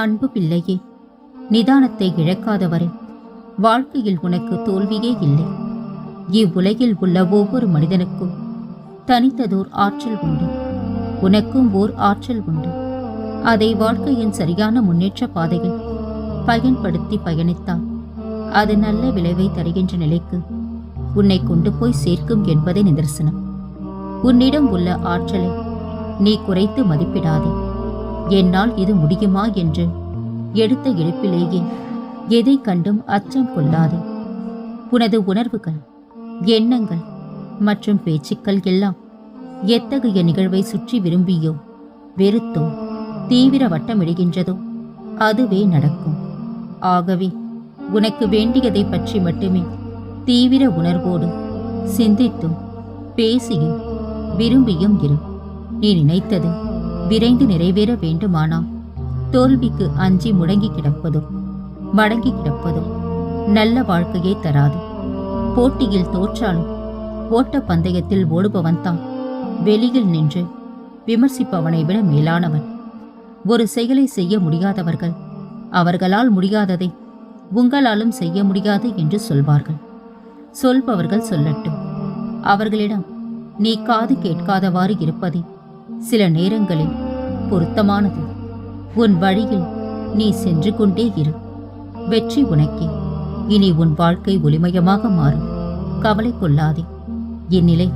அன்பு பிள்ளையே நிதானத்தை இழக்காதவரை வாழ்க்கையில் உனக்கு தோல்வியே இல்லை. இவ்வுலகில் உள்ள ஒவ்வொரு மனிதனுக்கும் தனித்ததோர் ஆற்றல் உண்டு. உனக்கும் ஓர் ஆற்றல் உண்டு. அதை வாழ்க்கையின் சரியான முன்னேற்ற பாதையில் பயன்படுத்தி பயணித்தால் அது நல்ல விளைவை தருகின்ற நிலைக்கு உன்னை கொண்டு போய் சேர்க்கும் என்பதே நிதர்சனம். உன்னிடம் உள்ள ஆற்றலை நீ குறைத்து மதிப்பிடாதே. என்னால் இது முடியுமா என்று எடுத்த எடுப்பிலேயே எதை கண்டும் அச்சம் கொள்ளாதே. உனது உணர்வுகள் எண்ணங்கள் மற்றும் பேச்சுக்கள் எல்லாம் எத்தகைய நிகழ்வை சுற்றி விரும்பியோ வெறுத்தோ தீவிர வட்டமிடுகின்றதோ அதுவே நடக்கும். ஆகவே உனக்கு வேண்டியதை பற்றி மட்டுமே தீவிர உணர்வோடு சிந்தித்தும் பேசியும் விரும்பியும் இரு. நீ நினைத்தது விரைந்து நிறைவேற வேண்டுமானால் தோல்விக்கு அஞ்சி முடங்கி கிடப்பதும் மடங்கி கிடப்பதும் நல்ல வாழ்க்கையை தராது. போட்டியில் தோற்றாலும் ஓட்ட பந்தயத்தில் ஓடுபவன் தான் வெளியில் நின்று விமர்சிப்பவனை விட மேலானவன். ஒரு செயலை செய்ய முடியாதவர்கள் அவர்களால் முடியாததை உங்களாலும் செய்ய முடியாது என்று சொல்வார்கள். சொல்பவர்கள் சொல்லட்டும். அவர்களிடம் நீ காது கேட்காதவாறு இருப்பதே சில நேரங்களில் பொருத்தமானது. உன் வழியில் நீ சென்று கொண்டே இரு. வெற்றி உனக்கே. இனி உன் வாழ்க்கை ஒளிமயமாக மாறும். கவலை கொள்ளாதே. இந்நிலை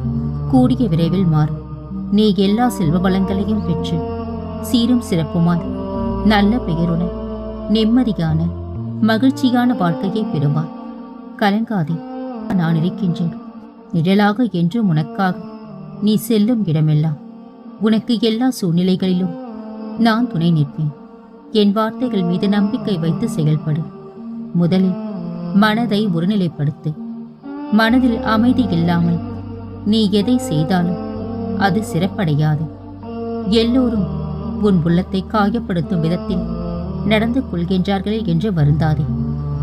கூடிய விரைவில் மாறும். நீ எல்லா செல்வ வளங்களையும் பெற்று சீரும் சிறப்புமாய் நல்ல பெயருடன் நிம்மதியான மகிழ்ச்சியான வாழ்க்கையை பெறுவாய். கலங்காதே. நான் இருக்கின்றேன். நிழலாக என்றும் உனக்காக நீ செல்லும் இடமெல்லாம் உனக்கு எல்லா சூழ்நிலைகளிலும் நான் துணை நிற்பேன். என் வார்த்தைகள் மீது நம்பிக்கை வைத்து செயல்படு. முதலில் மனதை ஒருநிலைப்படுத்து. மனதில் அமைதி இல்லாமல் நீ எதை செய்தாலும் அது சிறப்படையாது. எல்லோரும் உன் உள்ளத்தை காயப்படுத்தும் விதத்தில் நடந்து கொள்கின்றார்களே என்று வருந்தாதே.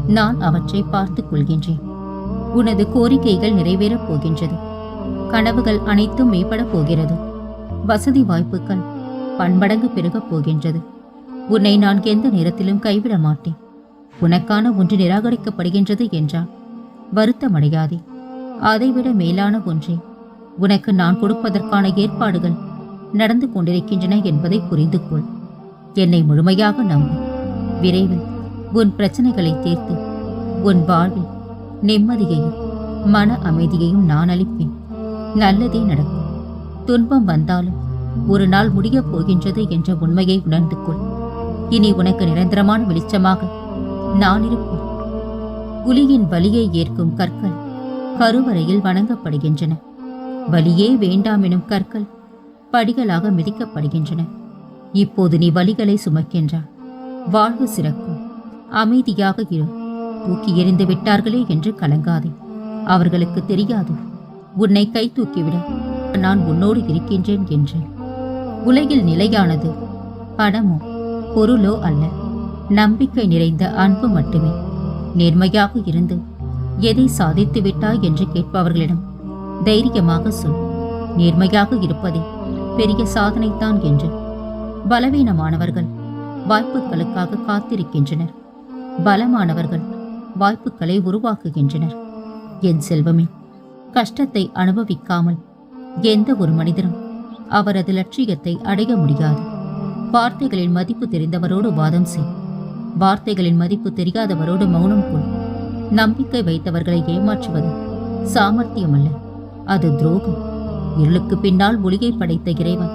நான் அவற்றை பார்த்துக் கொள்கின்றேன். உனது கோரிக்கைகள் நிறைவேறப் போகின்றது. கனவுகள் அனைத்தும் மேம்படப் போகிறது. வசதி வாய்ப்புகள் பன்மடங்கு பெருகப் போகின்றது. உன்னை நான் எந்த நேரத்திலும் கைவிட மாட்டேன். உனக்கான ஒன்று நிராகரிக்கப்படுகின்றது என்றால் வருத்தமடையாதே. அதைவிட மேலான ஒன்றே உனக்கு நான் கொடுப்பதற்கான ஏற்பாடுகள் நடந்து கொண்டிருக்கின்றன என்பதை புரிந்து கொள் என்னை முழுமையாக நம்பு. விரைவில் உன் பிரச்சனைகளை தீர்த்து உன் வாழ்வில் நிம்மதியையும் மன அமைதியையும் நான் அளிப்பேன். நல்லதே நடக்கும். துன்பம் வந்தாலும் ஒரு நாள் முடியப் போகின்றது என்ற உண்மையை உணர்ந்து கொள். இனி உனக்கு நிரந்தரமான வெளிச்சமாக நான் இருப்பேன் புலியின் வலியை ஏற்கும் கற்கள் கருவறையில் வணங்கப்படுகின்றன. வலியே வேண்டாம் எனும் கற்கள் படிகளாக மிதிக்கப்படுகின்றன. இப்போது நீ வலிகளை சுமக்கின்றாய். வாழ்வு சிறக்கும். அமைதியாக இரு. தூக்கி எறிந்து விட்டார்களே என்று கலங்காதே. அவர்களுக்கு தெரியாது. உன்னை கை தூக்கிவிட. நான் உன்னோடு இருக்கின்றேன் என்று. உலகில் நிலையானது பணமோ பொருளோ அல்ல. நம்பிக்கை நிறைந்த அன்பு மட்டுமே. நேர்மையாக இருந்து எதை சாதித்து விட்டாய் என்று கேட்பவர்களிடம் தைரியமாக சொல். நேர்மையாக இருப்பதே பெரிய சாதனைதான் என்று. பலவீனமானவர்கள் வாய்ப்புகளுக்காக காத்திருக்கின்றனர். பலமானவர்கள் வாய்ப்புகளை உருவாக்குகின்றனர். என் செல்வமே கஷ்டத்தை அனுபவிக்காமல் எந்த ஒரு மனிதரும் அவரது லட்சியத்தை அடைய முடியாது. வார்த்தைகளின் மதிப்பு தெரிந்தவரோடு வாதம் செய். வார்த்தைகளின் மதிப்பு தெரியாதவரோடு மௌனம் கொள். நம்பிக்கை வைத்தவர்களை ஏமாற்றுவது சாமர்த்தியம் அல்ல அது துரோகம். இருளுக்கு பின்னால் ஒளியை படைத்த இறைவன்.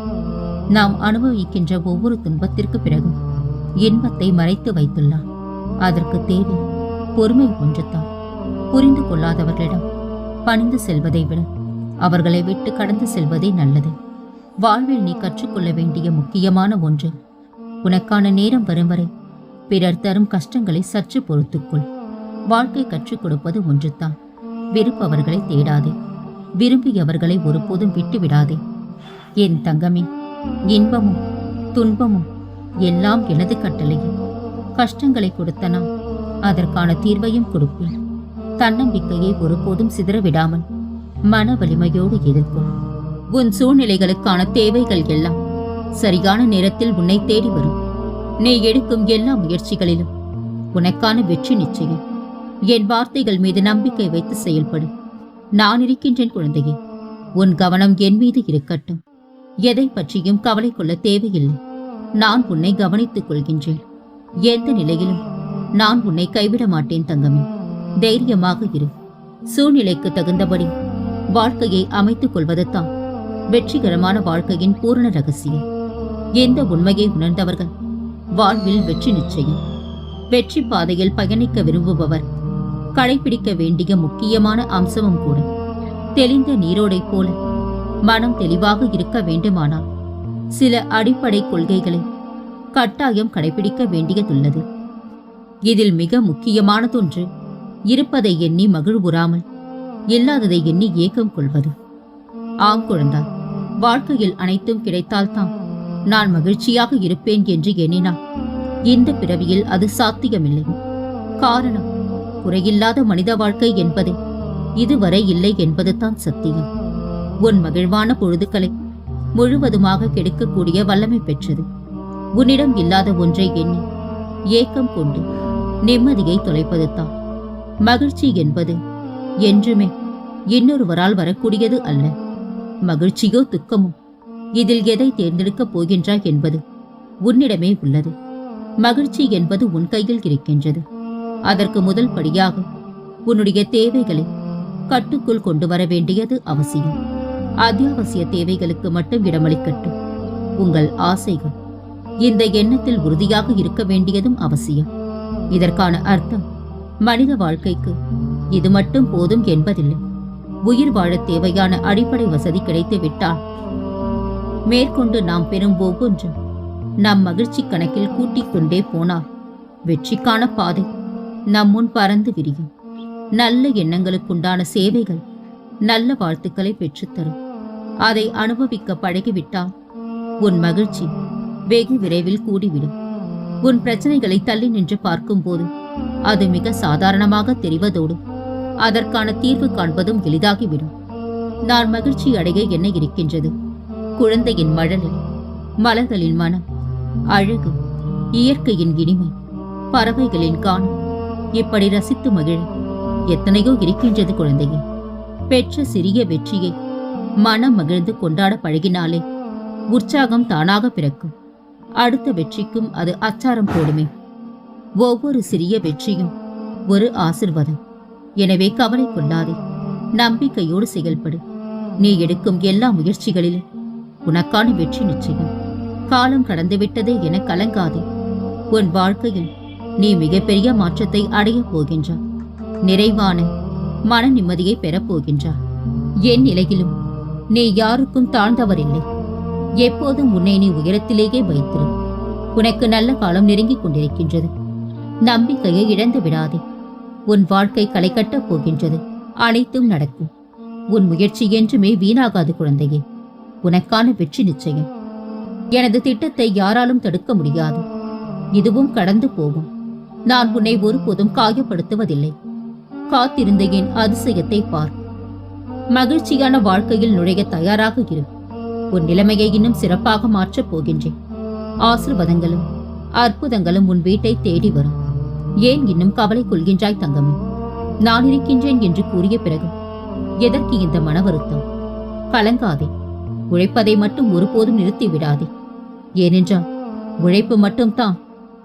நாம் அனுபவிக்கின்ற ஒவ்வொரு துன்பத்திற்கு பிறகும் இன்பத்தை மறைத்து வைத்துள்ளான். அதற்கு தேவை பொறுமை ஒன்றுதான். புரிந்து கொள்ளாதவர்களிடம் பணிந்து செல்வதை விட அவர்களை விட்டு கடந்து செல்வதே நல்லது. வாழ்வில் நீ கற்றுக்கொள்ள வேண்டிய முக்கியமான ஒன்று. உனக்கான நேரம் வரும் வரை பிறர் தரும் கஷ்டங்களை சற்று பொறுத்துக்கொள். வாழ்க்கை கற்றுக் கொடுப்பது ஒன்றுதான். வெறுப்பவர்களை தேடாதே. விரும்பியவர்களை ஒருபோதும் விட்டுவிடாதே. என் தங்கமே இன்பமும் துன்பமும் எல்லாம் எனது கட்டளையே. கஷ்டங்களை கொடுத்தனா அதற்கான தீர்வையும் கொடுப்பேன். தன்னம்பிக்கையை ஒருபோதும் சிதற விடாமல் மன வலிமையோடு எதிர்கொள் உன் சூழ்நிலைகளுக்கான தேவைகள் எல்லாம் சரியான நேரத்தில் உன்னை தேடி வரும். நீ எடுக்கும் எல்லா முயற்சிகளிலும் உனக்கான வெற்றி நிச்சயம். என் வார்த்தைகள் மீது நம்பிக்கை வைத்து செயல்படு. நான் இருக்கின்றேன் குழந்தையே உன் கவனம் என் மீது இருக்கட்டும். எதை பற்றியும் கவலை கொள்ள தேவையில்லை. நான் உன்னை கவனித்துக் கொள்கின்றேன். எந்த நிலையிலும் நான் உன்னை கைவிட மாட்டேன் தங்கமே. தைரியமாக இரு. சூழ்நிலைக்கு தகுந்தபடி வாழ்க்கையை அமைத்துக் கொள்வதுதான் வெற்றிகரமான வாழ்க்கையின் பூரண ரகசியம். எந்த உண்மையை உணர்ந்தவர்கள் வாழ்வில் வெற்றி நிச்சயம். வெற்றி பாதையில் பயணிக்க விரும்புபவர் கடைபிடிக்க வேண்டிய முக்கியமான அம்சமும் கூட. தெளிந்த நீரோடை போல மனம் தெளிவாக இருக்க வேண்டுமானால் சில அடிப்படை கொள்கைகளை கட்டாயம் கடைபிடிக்க வேண்டியதுள்ளது. இதில் மிக முக்கியமானதொன்று இருப்பதை எண்ணி மகிழ்வுறாமல் இல்லாததை எண்ணி ஏக்கம் கொள்வது. ஆம் குழந்தாய் வாழ்க்கையில் அனைத்தும் கிடைத்தால்தான் நான் மகிழ்ச்சியாக இருப்பேன் என்று எண்ணினான். இந்த பிறவியில் அது சாத்தியமில்லை. காரணம் குறையில்லாத மனித வாழ்க்கை என்பது. இதுவரை இல்லை என்பதுதான் சத்தியம். உன் மகிழ்வான பொழுதுகளை முழுவதுமாக கெடுக்கக்கூடிய வல்லமை பெற்றது. உன்னிடம் இல்லாத ஒன்றை எண்ணி ஏக்கம் கொண்டு நிம்மதியை தொலைப்பதுதான். மகிழ்ச்சி என்பது என்றுமே இன்னொருவரால் வரக்கூடியது அல்ல. மகிழ்ச்சியோ துக்கமோ இதில் எதை தேர்ந்தெடுக்கப் போகின்றாய் என்பது உன்னிடமே உள்ளது. மகிழ்ச்சி என்பது உன் கையில் இருக்கின்றது. அதற்கு முதல் படியாக உன்னுடைய தேவைகளை கட்டுக்குள் கொண்டு வர வேண்டியது அவசியம். அத்தியாவசிய தேவைகளுக்கு மட்டும் இடமளிக்கட்டும். உங்கள் ஆசைகள் இந்த எண்ணத்தில் உறுதியாக இருக்க வேண்டியதும் அவசியம். இதற்கான அர்த்தம் மனித வாழ்க்கைக்கு இது மட்டும் போதும் என்பதில்லை. உயிர் வாழத் தேவையான அடிப்படை வசதி கிடைத்து விட்டால் மேற்கொண்டு நாம் பெறும் ஒவ்வொன்றும் நம் மகிழ்ச்சி கணக்கில் கூட்டிக் கொண்டே போனால் வெற்றிக்கான பாதை நம் முன் பறந்து விரியும். நல்ல எண்ணங்களுக்குண்டான சேவைகள் நல்ல வாழ்த்துக்களை பெற்றுத்தரும். அதை அனுபவிக்க பழகிவிட்டால் உன் மகிழ்ச்சி வெகு விரைவில் கூடிவிடும். உன் பிரச்சனைகளை தள்ளி நின்று பார்க்கும்போது அது மிக சாதாரணமாக தெரிவதோடு அதற்கான தீர்வு காண்பதும் எளிதாகிவிடும். நான் மகிழ்ச்சி அடைய என்ன இருக்கின்றது? குழந்தையின் மழலில் மலர்களின் மனம் அழகு இயற்கையின் இனிமை பறவைகளின் காணம் இப்படி ரசித்து மகிழ எத்தனையோ இருக்கின்றது குழந்தையே. பெற்ற சிறிய வெற்றியை மனம் மகிழ்ந்து கொண்டாட பழகினாலே உற்சாகம் தானாக பிறக்கும். அடுத்த வெற்றிக்கும் அது அச்சாரம் போடுமே. ஒவ்வொரு சிறிய வெற்றியும் ஒரு ஆசிர்வாதம். எனவே கவலை கொள்ளாதே. நம்பிக்கையோடு செயல்படு. நீ எடுக்கும் எல்லா முயற்சிகளிலும் உனக்கான வெற்றி நிச்சயம். காலம் கடந்துவிட்டதே என கலங்காதே. உன் வாழ்க்கையில் நீ மிகப்பெரிய மாற்றத்தை அடையப் போகின்றாய். நிறைவான மன நிம்மதியை பெறப்போகின்றாய் என் நிலையிலும் நீ யாருக்கும் தாழ்ந்தவரில்லை. எப்போதும் உன்னை நீ உயரத்திலேயே வைத்திரு. உனக்கு நல்ல காலம் நெருங்கிக் கொண்டிருக்கின்றது. நம்பிக்கையை இழந்து விடாதே. உன் வாழ்க்கை களை கட்டப் போகின்றது. அனைத்தும் நடக்கும். உன் முயற்சி என்றுமே வீணாகாது குழந்தையே. உனக்கான வெற்றி நிச்சயம். எனது திட்டத்தை யாராலும் தடுக்க முடியாது. இதுவும் கடந்து போகும். நான் உன்னை ஒருபோதும் காயப்படுத்துவதில்லை. காத்திருந்த என் அதிசயத்தை பார். மகிழ்ச்சியான வாழ்க்கையில் நுழைய தயாராக இரு. உன் நிலைமையை இன்னும் சிறப்பாக மாற்றப் போகின்றேன். ஆசிர்வாதங்களும் அற்புதங்களும் உன் வீட்டை தேடி வரும். ஏன் இன்னும் கவலை கொள்கின்றாய் தங்கம்? நான் இருக்கின்றேன் என்று கூறிய பிறகு எதற்கு இந்த மன வருத்தம்? கலங்காதே. உழைப்பதை மட்டும் ஒருபோதும் நிறுத்தி விடாதே. ஏனென்றால் உழைப்பு மட்டும்தான்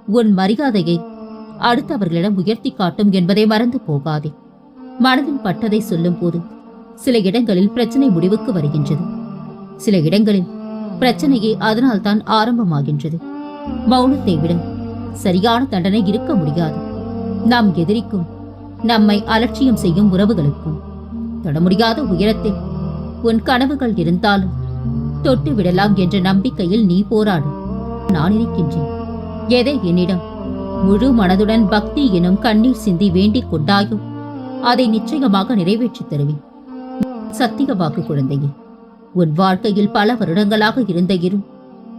உன் மரியாதையை அடுத்தவர்களிடம் உயர்த்தி காட்டும் என்பதை மறந்து போகாதே. மனதில் பட்டதை சொல்லும் போது சில இடங்களில் பிரச்சனை முடிவுக்கு வருகின்றது. சில இடங்களில் பிரச்சனையே அதனால்தான் ஆரம்பமாகின்றது. மௌனத்தை விட சரியான தண்டனை இருக்க முடியாது. நாம் எதிரிக்கும் நம்மை அலட்சியம் செய்யும் உறவுகளுக்கும் தொட முடியாத உயரத்தில் உன் கனவுகள் இருந்தாலும் தொட்டு விடலாம் என்ற நம்பிக்கையில் நீ போராடு. நான் இருக்கின்றேன். எதை என்னிடம் முழு மனதுடன் பக்தி எனும் கண்ணீர் சிந்தி வேண்டிக் கொண்டாயோ அதை நிச்சயமாக நிறைவேற்றித் தருவேன். சத்திய வாக்கு குழந்தையே உன் வாழ்க்கையில் பல வருடங்களாக இருந்த இருள்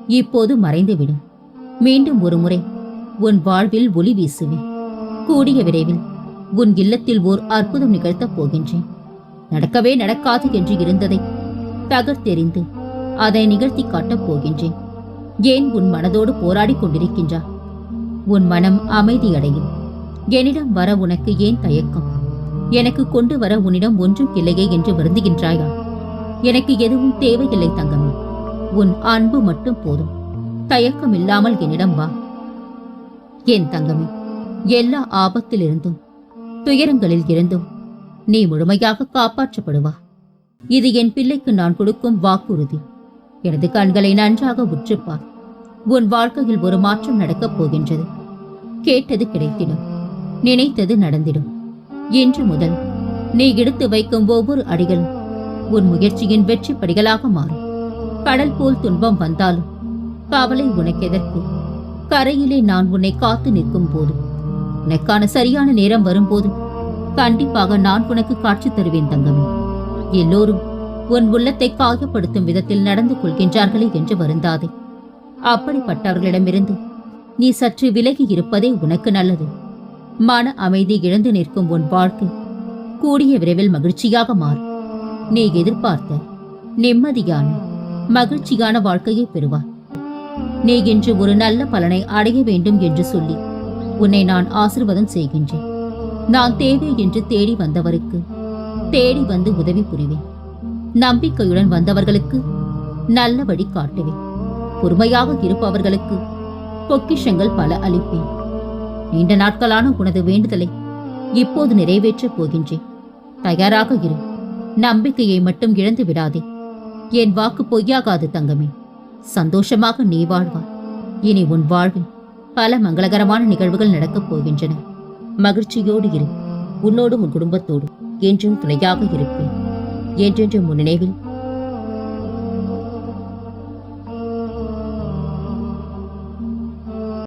இப்போது மறைந்துவிடும். மீண்டும் ஒரு முறை உன் வாழ்வில் ஒளி வீசுவேன். கூடிய விரைவில் உன் இல்லத்தில் ஓர் அற்புதம் நிகழ்த்தப் போகின்றேன். நடக்கவே நடக்காது என்று இருந்ததை தகர்த்தெறிந்து அதை நிகழ்த்தி காட்டப் போகின்றேன். ஏன் உன் மனதோடு போராடிக் கொண்டிருக்கின்றா உன் மனம் அமைதியடையும். என்னிடம் வர உனக்கு ஏன் தயக்கம்? எனக்கு கொண்டு வர உன்னிடம் ஒன்றும் இல்லையே என்று வருந்துகின்றாயா? எனக்கு எதுவும் தேவையில்லை தங்கமே. உன் அன்பு மட்டும் போதும். தயக்கம் இல்லாமல் என்னிடம் வா. என் தங்கமே எல்லா ஆபத்திலிருந்தும் துயரங்களில் இருந்தும் நீ முழுமையாக காப்பாற்றப்படுவா. இது என் பிள்ளைக்கு நான் கொடுக்கும் வாக்குறுதி. எனது கண்களை நன்றாக உற்றுப்பார். உன் வாழ்க்கையில் ஒரு மாற்றம் நடக்கப் போகின்றது. கேட்டது கிடைத்திடும். நினைத்தது நடந்திடும். இன்று முதல் நீ எடுத்து வைக்கும் ஒவ்வொரு அடிகளும் உன் முயற்சியின் வெற்றி படிகளாக மாறும். கடல் போல் துன்பம் வந்தாலும் கவலை உனக்கெதற்கு கரையிலே நான் உன்னை காத்து நிற்கும் போது. உனக்கான சரியான நேரம் வரும்போது கண்டிப்பாக நான் உனக்கு காட்சி தருவேன் தங்கமே. எல்லோரும் உன் உள்ளத்தை காயப்படுத்தும் விதத்தில் நடந்து கொள்கின்றார்களே என்று வருந்தாதே. அப்படிப்பட்டவர்களிடமிருந்து நீ சற்று விலகி இருப்பதே உனக்கு நல்லது. மன அமைதி இழந்து நிற்கும் உன் வாழ்க்கை கூடிய விரைவில் மகிழ்ச்சியாக மாறும். நீ எதிர்பார்த்த நிம்மதியான மகிழ்ச்சியான வாழ்க்கையை பெறுவாய். நீ இன்று ஒரு நல்ல பலனை அடைய வேண்டும் என்று சொல்லி உன்னை நான் ஆசிர்வாதம் செய்கின்றேன். நான் தேவை என்று தேடி வந்தவருக்கு தேடி வந்து உதவி புரிவேன். நம்பிக்கையுடன் வந்தவர்களுக்கு நல்ல வழி காட்டுவேன். பொறுமையாக இருப்பவர்களுக்கு பொக்கிஷங்கள் பல அளிப்பேன். நீண்ட நாட்களான உனது வேண்டுதலை இப்போது நிறைவேற்றப் போகின்றேன். தயாராக இரு. நம்பிக்கையை மட்டும் இழந்து விடாதே. என் வாக்கு பொய்யாகாது தங்கமே. சந்தோஷமாக நீ வாழ்வாய். இனி உன் வாழ்வில் பல மங்களகரமான நிகழ்வுகள் நடக்கப் போகின்றன. மகிழ்ச்சியோடு இரு. உன்னோடும் உன் குடும்பத்தோடும் என்றும் துணையாக இருப்பேன். என்றென்றும் உன் நினைவில்